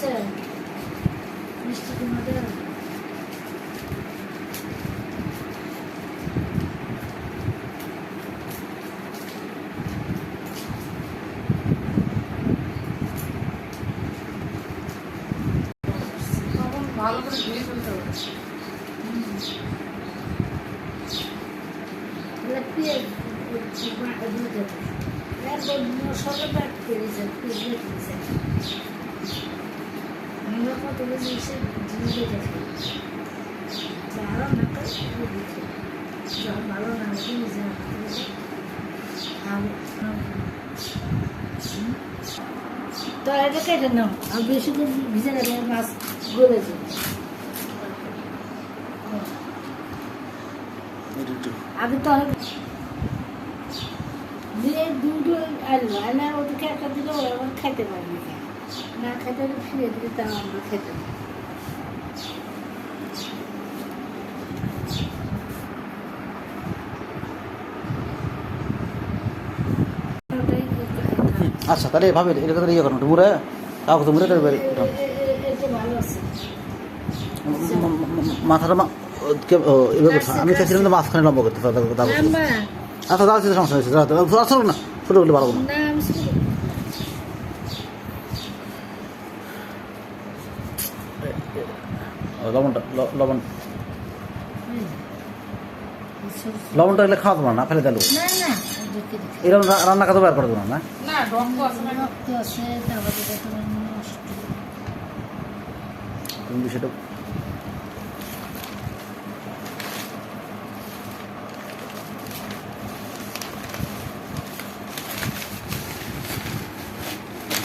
বুঝছে মিষ্টি কুমড়ো ভালো করে ধুয়ে ফেলতে হবে। পেঁয়াজ দুধ তো এটা কেটে নাও আর বেশি করে ভিজে রাখলে মাছ গলে যাবে আগে তো অনেক দিয়ে দুটো আনলো আনা ওদেরকে একটা দিলে ওরা খাইতে পারবে। না হলে ফিরে দিলে তাও আমরা খেতে। আচ্ছা তাহলে এভাবে এটা কথা ইয়ে করুন মুড়ে কাউকে তো মুড়ে ভালো মাথাটা আমি চাইছিলাম তো মাঝখানে লম্বা করতে আচ্ছা তাহলে সমস্যা হয়েছে না ছোটো বলে পারব না না আমি শুধু ও, লবণটা লবণ। লবণটা খাওয়া তোমার না? ফেলে দিল এরকম রান্না কাতে বের করে দেবো না? তুমি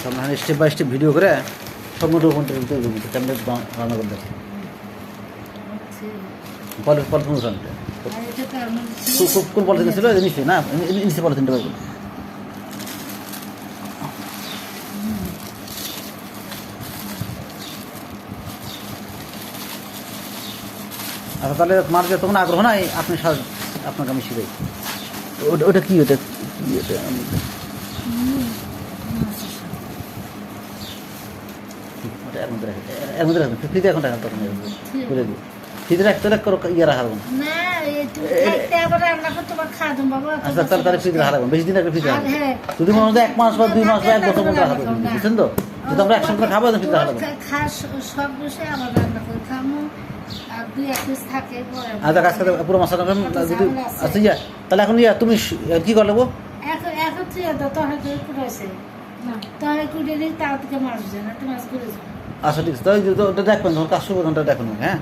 সামনে স্টেপ বাই স্টেপ ভিডিও করে সব মোটো ফোনটা কেমন রান্না করে দেখো হচ্ছে পরে পলিথিন এটা তো কোন পলিথিন ছিল নিচে না নিচে পলিথিনটা পাবো আচ্ছা তাহলে মার যে তখন আগ্রহ নাই আপনি আপনাকে আমি শিখাই ওটা কি ওটা কি ওটা? আমি- ওটা মধ্যে রাখেন এর মধ্যে রাখবেন ফ্রিতে এখন রাখেন তখন করে দিই। ফ্রিতে রাখতে রাখ করো ইয়ে আচ্ছা তাহলে তাহলে ফ্রিতে রাখা বেশি দিন রাখলে ফ্রিতে হ্যাঁ যদি মনে হয় এক মাস বা দুই মাস বা এক বছর মধ্যে রাখা বুঝছেন তো? যদি আমরা একসঙ্গে খাব তাহলে ফ্রিতে রাখা সব বসে আবার রান্না করে পরে আচ্ছা কাজ করতে পুরো মশলা যদি আচ্ছা ইয়া তাহলে এখন ইয়া তুমি কি করে নেব এখন এখন তুই তো তহার করে না তহার কুড়ে দিই মাছ যায় না তো মাছ করে যাবে আচ্ছা ঠিক আছে তাহলে তো- ওটা দেখবেন তখন কাজ শুরু ওটা দেখবেন হ্যাঁ?